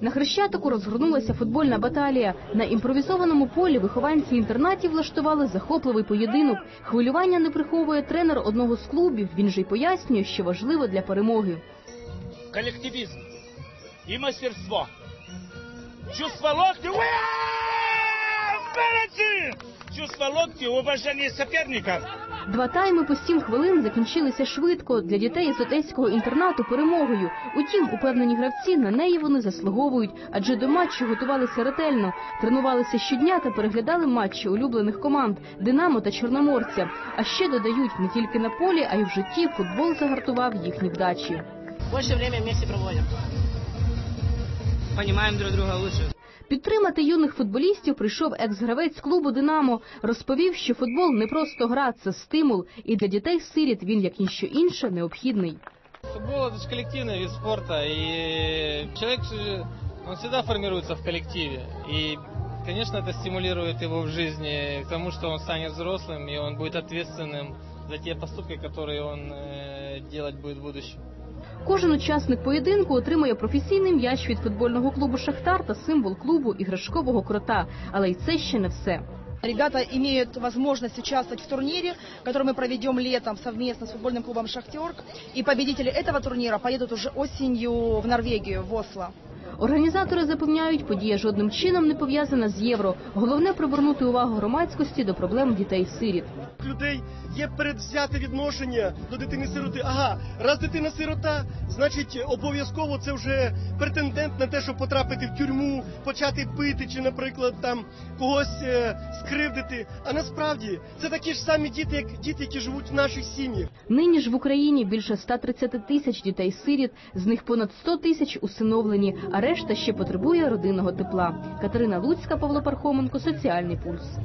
На Хрещатику розгорнулася футбольна баталія. На імпровізованому полі вихованці інтернатів влаштували захопливий поєдинок. Хвилювання не приховує тренер одного з клубів. Він же й пояснює, що важливо для перемоги. Колективізм і мастерство. Чувство локти. Чувство локти, уважение соперника. Два тайми по сім хвилин закінчилися швидко для дітей з одеського інтернату перемогою. Утім, упевнені гравці на неї вони заслуговують, адже до матчу готувалися ретельно, тренувалися щодня та переглядали матчі улюблених команд Динамо та Чорноморця. А ще додають не тільки на полі, а й в житті футбол загартував їхні вдачі. Больше время вместе проводим. Понимаем друг друга лучше. Підтримати юних футболістів прийшов екс-гравець клубу Динамо. Розповів, що футбол не просто гра, це стимул, і для дітей-сиріт він, як ніщо інше, необхідний. Футбол это же коллективный вид спорта, и человек же, он всегда формируется в коллективе. И, конечно, это стимулирует его в жизни к тому, что он станет взрослым, и он будет ответственным за те поступки, которые он э, делать будет в будущем. Кожен учасник поєдинку отримує професійний м'яч від футбольного клубу Шахтар та символ клубу іграшкового крота. Але й це ще не все. Ребята имеют возможность участвовать в турнире, который мы проведем летом совместно с футбольным клубом «Шахтер». И победители этого турнира поедут уже осенью в Норвегию, в Осло. Організатори запевняють, подія жодним чином не пов'язана з євро. Головне привернути увагу громадськості до проблем дітей-сиріт. людей є передвзяте відношення до дитини-сироти. Ага, раз дитина сирота, значить обов'язково це вже претендент на те, щоб потрапити в тюрму, почати пити чи, наприклад, там когось е, скривдити. А насправді це такі ж самі діти, як діти, які живуть в наших сім'ях. Нині ж в Україні більше 130 тисяч дітей-сиріт, з них понад 100 тисяч усиновлені, а решта ще потребує родинного тепла. Катерина Луцька, Павло Пархоменко, Соціальний пульс.